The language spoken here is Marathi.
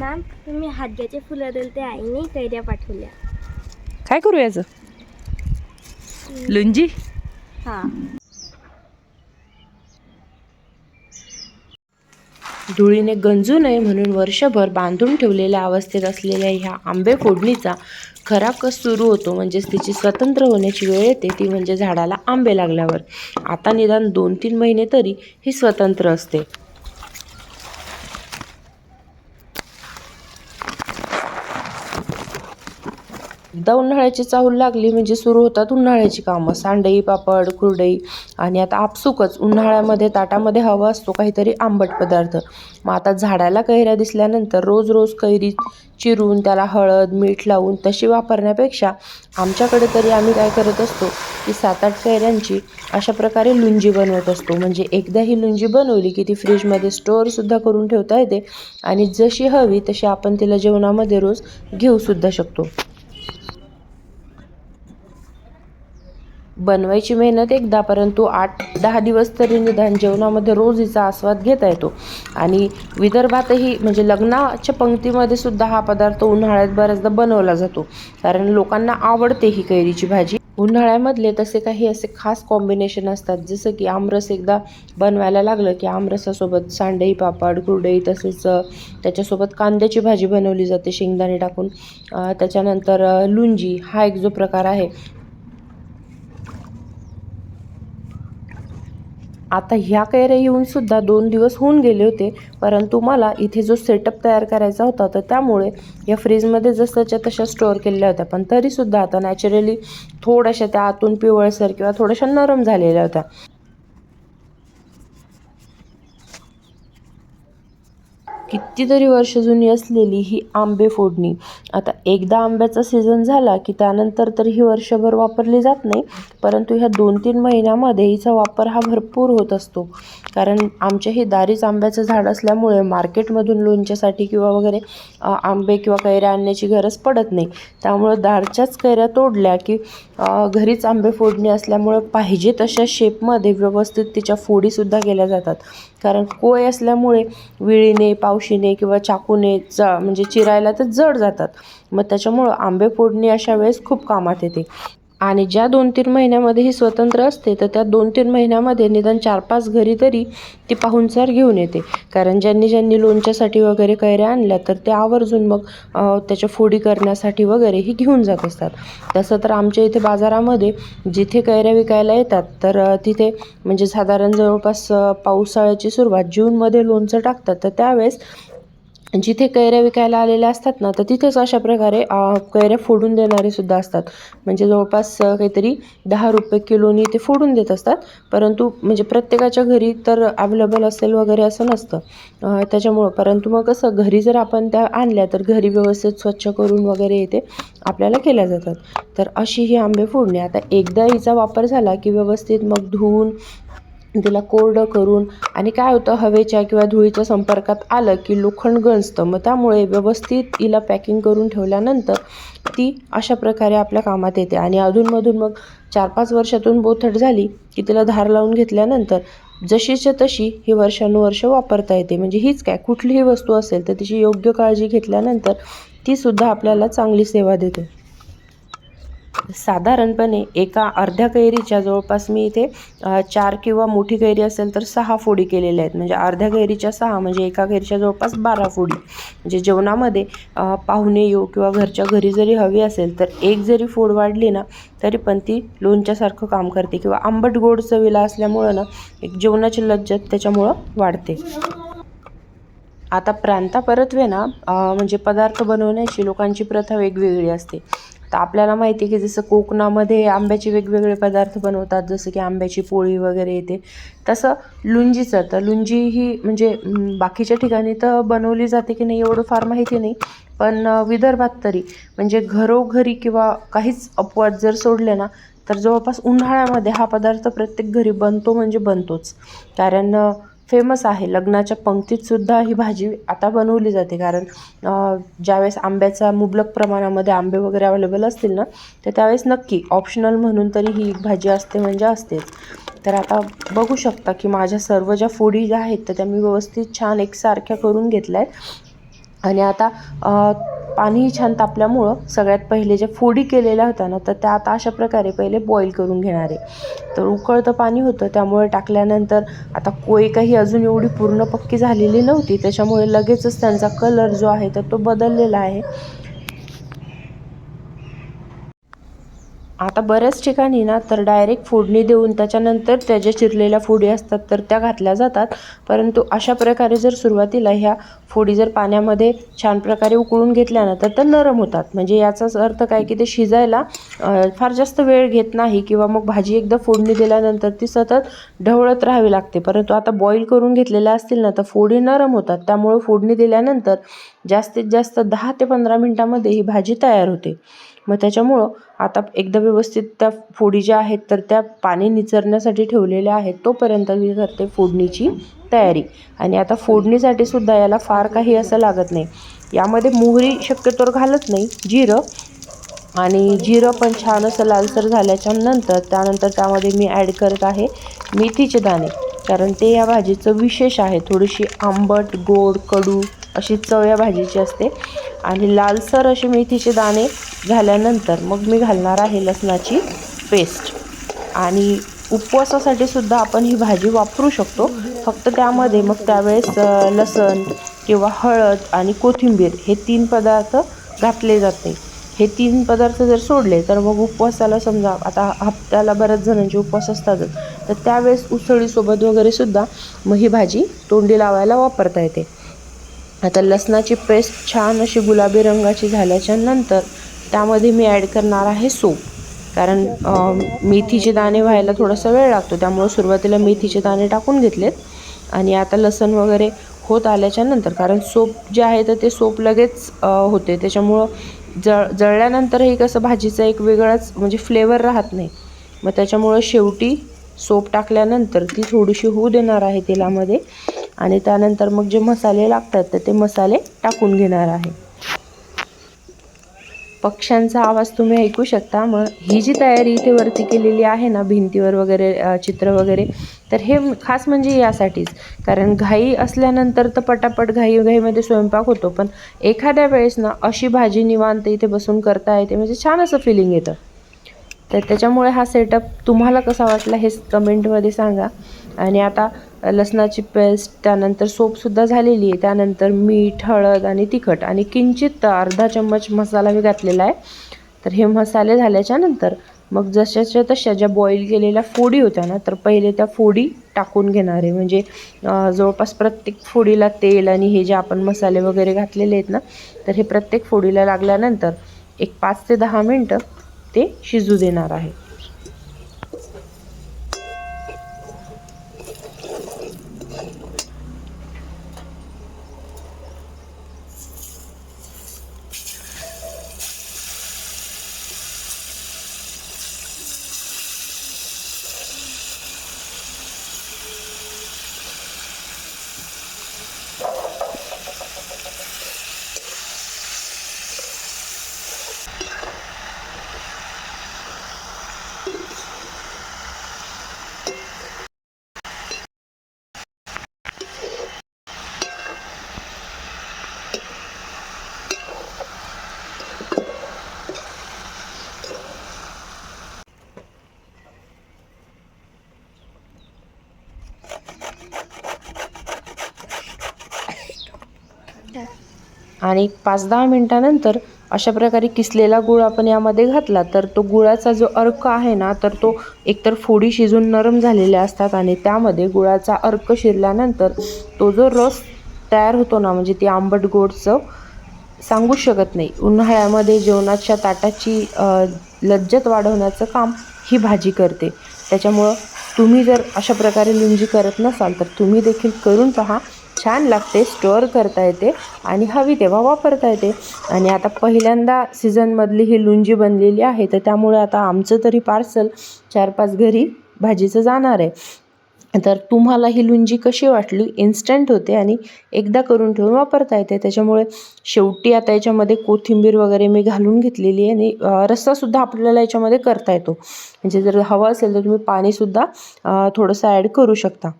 मॅम तुम्ही हातग्याचे फुलं दिले ते आईने कैऱ्या पाठवल्या. काय करू याचं? लुंजी? हां. धुळीने गंजू नये म्हणून वर्षभर बांधून ठेवलेल्या अवस्थेत असलेल्या ह्या आंबे फोडणीचा खरा कस सुरू होतो म्हणजेच तिची स्वतंत्र होण्याची वेळ येते ती म्हणजे झाडाला आंबे लागल्यावर. आता निदान दोन तीन महिने तरी ही स्वतंत्र असते. एकदा उन्हाळ्याची चाहूल लागली. म्हणजे सुरू होतात उन्हाळ्याची कामं. सांडई पापड कुरडई आणि आता आपसुकच उन्हाळ्यामध्ये ताटामध्ये हवा असतो काहीतरी आंबट पदार्थ. मग आता झाडाला कैऱ्या दिसल्यानंतर रोज रोज कैरी चिरून त्याला हळद मीठ लावून तशी वापरण्यापेक्षा आमच्याकडे तरी आम्ही काय करत असतो की सात आठ कैऱ्यांची अशा प्रकारे लुंजी बनवत असतो. म्हणजे एकदा ही लुंजी बनवली की ती फ्रीजमध्ये स्टोअरसुद्धा करून ठेवता येते आणि जशी हवी तशी आपण तिला जेवणामध्ये रोज घेऊसुद्धा शकतो. बनवायची मेहनत एकदा परंतु आठ दहा दिवस तरी निदान जेवणामध्ये रोज हिचा आस्वाद घेता येतो. आणि विदर्भातही म्हणजे लग्नाच्या पंक्तीमध्ये सुद्धा हा पदार्थ उन्हाळ्यात बऱ्याचदा बनवला जातो. कारण लोकांना आवडते ही कैरीची भाजी. उन्हाळ्यामधले तसे काही असे खास कॉम्बिनेशन असतात जसं की आमरस एकदा बनवायला लागलं की आमरसासोबत सांडई पापड कुरडई तसेच त्याच्यासोबत कांद्याची भाजी बनवली जाते शेंगदाणे टाकून. त्याच्यानंतर लुंजी हा एक जो प्रकार आहे आता ह्या कैऱ्या येऊन सुद्धा दोन दिवस होऊन गेले होते परंतु मला इथे जो सेटअप तयार करायचा होता तर त्यामुळे या फ्रीजमध्ये जसंच्या तशा स्टोअर केलेल्या होत्या पण तरीसुद्धा आता नॅचरली थोड्याशा त्या आतून पिवळसर किंवा थोड्याशा नरम झालेल्या होत्या. कितीतरी वर्ष जुनी असलेली ही आंबे फोडणी. आता एकदा आंब्याचा सीझन झाला की त्यानंतर तर ही वर्षभर वापरली जात नाही परंतु ह्या दोन तीन महिन्यामध्ये हिचा वापर हा भरपूर होत असतो. कारण आमच्या हे दारीच आंब्याचं झाड असल्यामुळे मार्केटमधून लोणच्यासाठी किंवा वगैरे आंबे किंवा कैऱ्या आणण्याची गरज पडत नाही. त्यामुळं दारच्याच कैऱ्या तोडल्या की घरीच आंबे फोडणी असल्यामुळं पाहिजे तशा शेपमध्ये व्यवस्थित तिच्या फोडीसुद्धा केल्या जातात. कारण कोय असल्यामुळे विळीने पावशीने किंवा चाकूने ज म्हणजे चिरायला तर जड जातात. मग त्याच्यामुळं आंबे फोडणी अशा वेळेस खूप कामात येते. आणि ज्या दोन तीन महिन्यामध्ये ही स्वतंत्र असते तर त्या दोन तीन महिन्यामध्ये निदान चार पाच घरी तरी ती पाहुणचार घेऊन येते. कारण ज्यांनी ज्यांनी लोणच्यासाठी वगैरे कैऱ्या आणल्या तर ते आवर्जून मग त्याच्या फोडी करण्यासाठी वगैरे ही घेऊन जात असतात. तसं तर आमच्या इथे बाजारामध्ये जिथे कैऱ्या विकायला येतात तर तिथे म्हणजे साधारण जवळपास पावसाळ्याची सुरुवात जूनमध्ये लोणचं टाकतात. तर त्यावेळेस जिथे कैऱ्या विकायला आलेल्या असतात ना तर तिथेच अशा प्रकारे कैऱ्या फोडून देणारे सुद्धा असतात. म्हणजे जवळपास काहीतरी दहा रुपये किलोनी ते फोडून देत असतात. परंतु म्हणजे प्रत्येकाच्या घरी तर अवेलेबल असेल वगैरे असं नसतं. त्याच्यामुळं परंतु मग कसं घरी जर आपण त्या आणल्या तर घरी व्यवस्थित स्वच्छ करून वगैरे येते आपल्याला केल्या जातात. तर अशी ही आंबे फोडणे. आता एकदा हिचा वापर झाला की व्यवस्थित मग धुवून तिला कोरडं करून आणि काय होतं हवेच्या किंवा धुळीच्या संपर्कात आलं की लोखंड गंजतं मग त्यामुळे व्यवस्थित हिला पॅकिंग करून ठेवल्यानंतर ती अशा प्रकारे आपल्या कामात येते. आणि अधूनमधून मग चार पाच वर्षातून बोथट झाली की तिला धार लावून घेतल्यानंतर जशीच्या तशी ही वर्षानुवर्ष वापरता येते. म्हणजे हीच काय कुठलीही वस्तू असेल तर तिची योग्य काळजी घेतल्यानंतर तीसुद्धा आपल्याला चांगली सेवा देते. साधारणपणे एका अर्ध्या कैरीच्या जवळपास मी इथे चार किंवा मोठी कैरी असेल तर सहा फोडी केलेल्या आहेत. म्हणजे अर्ध्या कैरीच्या सहा म्हणजे एका कैरीच्या जवळपास बारा फोडी. म्हणजे जेवणामध्ये पाहुणे येऊ किंवा घरच्या घरी जरी हवी असेल तर एक जरी फोड वाढली ना तरी पण ती लोणच्यासारखं काम करते किंवा आंबट गोड चवीला असल्यामुळं ना एक जेवणाची लज्जत त्याच्यामुळं वाढते. आता प्रांतापरत्वे ना म्हणजे पदार्थ बनवण्याची लोकांची प्रथा वेगवेगळी असते. तर आपल्याला माहिती आहे की जसं कोकणामध्ये आंब्याचे वेगवेगळे पदार्थ बनवतात जसं की आंब्याची पोळी वगैरे येते. तसं लुंजीचं तर लुंजी ही म्हणजे बाकीच्या ठिकाणी तर बनवली जाते की नाही एवढं फार माहिती नाही. पण विदर्भात तरी म्हणजे घरोघरी किंवा काहीच अपवाद जर सोडले ना तर जवळपास उन्हाळ्यामध्ये हा पदार्थ प्रत्येक घरी बनतो म्हणजे बनतोच. कारण फेमस आहे. लग्नाच्या पंक्तीत सुद्धा ही भाजी आता बनवली जाते. कारण ज्यावेळेस आंब्याचा मुबलक प्रमाणामध्ये आंबे वगैरे अवेलेबल असतील ना तर त्यावेळेस नक्की ऑप्शनल म्हणून तरी ही भाजी असते म्हणजे असतेच. तर आता बघू शकता की माझ्या सर्व ज्या फोडी ज्या आहेत तर त्या मी व्यवस्थित छान एकसारख्या करून घेतल्या आहेत आणि आता पाणीही छान तापल्यामुळं सगळ्यात पहिले जे फोडी केलेल्या होत्या ना तर त्या आता अशा प्रकारे पहिले बॉईल करून घेणार. आहे तर उकळतं पाणी होतं त्यामुळे टाकल्यानंतर आता कोय काही अजून एवढी पूर्ण पक्की झालेली नव्हती त्याच्यामुळे लगेचच त्यांचा कलर जो आहे तर तो बदललेला आहे. आता बऱ्याच ठिकाणी ना तर डायरेक्ट फोडणी देऊन त्याच्यानंतर त्या ज्या चिरलेल्या फोडी असतात तर त्या घातल्या जातात. परंतु अशा प्रकारे जर सुरुवातीला ह्या फोडी जर पाण्यामध्ये छान प्रकारे उकळून घेतल्या ना तर त्या नरम होतात. म्हणजे याचाच अर्थ काय की ते शिजायला फार जास्त वेळ घेत नाही किंवा मग भाजी एकदा फोडणी दिल्यानंतर ती सतत ढवळत राहावी लागते. परंतु आता बॉईल करून घेतलेल्या असतील ना तर फोडी नरम होतात. त्यामुळे फोडणी दिल्यानंतर जास्तीत जास्त दहा ते पंधरा मिनटामध्ये ही भाजी तयार होते. मग त्याच्यामुळं आता एकदा व्यवस्थित त्या फोडी ज्या आहेत तर त्या पाणी निचरण्यासाठी ठेवलेल्या आहेत तोपर्यंत मी करते फोडणीची तयारी. आणि आता फोडणीसाठी सुद्धा याला फार काही असं लागत नाही. यामध्ये मोहरी शक्यतोवर घालत नाही जिरं. आणि जिरं पण छान असं लालसर झाल्याच्यानंतर त्यानंतर त्यामध्ये मी ॲड करत आहे मेथीचे दाणे. कारण ते या भाजीचं विशेष आहे. थोडीशी आंबट गोड कडू अशी चव या भाजीची असते. आणि लालसर असे मेथीचे दाणे झाल्यानंतर मग मी घालणार आहे लसणाची पेस्ट. आणि उपवासासाठी सुद्धा आपण ही भाजी वापरू शकतो. फक्त त्यामध्ये मग त्यावेळेस लसण किंवा हळद आणि कोथिंबीर हे तीन पदार्थ घातले जाते. हे तीन पदार्थ जर सोडले तर मग उपवासाला समजा आता हप्त्याला बऱ्याच जणांचे उपवास असतातच. तर त्यावेळेस उसळीसोबत वगैरे सुद्धा मग ही भाजी तोंडी लावायला वापरता येते. आता लसणाची पेस्ट छान अशी गुलाबी रंगाची झाल्याच्यानंतर त्यामध्ये मी ॲड करणार आहे सोप. कारण मेथीचे दाणे व्हायला थोडासा वेळ लागतो त्यामुळे सुरुवातीला मेथीचे दाणे टाकून घेतलेत. आणि आता लसण वगैरे होत आल्याच्यानंतर कारण सोप जे आहे तर ते सोप लगेच होते. त्याच्यामुळं जळ जळल्यानंतरही कसं भाजीचा एक वेगळाच म्हणजे फ्लेवर राहत नाही. मग त्याच्यामुळं शेवटी सोप टाकल्यानंतर ती थोडीशी होऊ देणार आहे तेलामध्ये. आणि त्यानंतर मग जे मसाले लागतात तर ते मसाले टाकून घेणार आहे. पक्ष्यांचा आवाज तुम्ही ऐकू शकता. मग ही जी तयारी इथे वरती केलेली आहे ना भिंतीवर वगैरे चित्र वगैरे तर हे खास म्हणजे यासाठीच. कारण घाई असल्यानंतर तर पटापट घाई घाईमध्ये स्वयंपाक होतो पण एखाद्या वेळेस ना अशी भाजी निवांत इथे बसून करता येते म्हणजे छान असं फिलिंग येतं. तर त्याच्यामुळे हा सेटअप तुम्हाला कसा वाटला हे कमेंटमध्ये सांगा. आणि आता लसणाची पेस्ट त्यानंतर सोपसुद्धा झालेली आहे. त्यानंतर मीठ हळद आणि तिखट. आणि किंचित अर्धा चम्मच मसाला मी घातलेला आहे. तर हे मसाले झाल्याच्यानंतर मग जशाच्या तशा ज्या बॉईल केलेल्या फोडी होत्या ना तर पहिले त्या फोडी टाकून घेणार आहे. म्हणजे जवळपास प्रत्येक फोडीला तेल आणि हे जे आपण मसाले वगैरे घातलेले आहेत ना तर हे प्रत्येक फोडीला लागल्यानंतर एक पाच ते दहा मिनटं ते शिजू देणार आहे. आणि पाच दहा मिनटानंतर अशा प्रकारे किसलेला गुळ आपण यामध्ये घातला तर तो गुळाचा जो अर्क आहे ना तर तो एकतर फोडी शिजून नरम झालेल्या असतात आणि त्यामध्ये गुळाचा अर्क शिरल्यानंतर तो जो रस तयार होतो ना म्हणजे ती आंबट गोड चव सांगूच शकत नाही. उन्हाळ्यामध्ये जेवणाच्या ताटाची लज्जत वाढवण्याचं काम ही भाजी करते. त्याच्यामुळं तुम्ही जर अशा प्रकारे लुंजी करत नसाल तर तुम्ही देखील करून पहा. छान लागते स्टोअर करता येते आणि हवी तेव्हा वापरता येते. आणि आता पहिल्यांदा सीझनमधली ही लुंजी बनलेली आहे तर त्यामुळे आता आमचं तरी पार्सल चार पाच घरी भाजीचं जाणार आहे. तर तुम्हाला ही लुंजी कशी वाटली? इन्स्टंट होते आणि एकदा करून ठेवून वापरता येते. त्याच्यामुळे शेवटी आता याच्यामध्ये कोथिंबीर वगैरे मी घालून घेतलेली आहे आणि रस्सासुद्धा आपल्याला याच्यामध्ये करता येतो. म्हणजे जर हवं असेल तर तुम्ही पाणीसुद्धा थोडंसं ॲड करू शकता.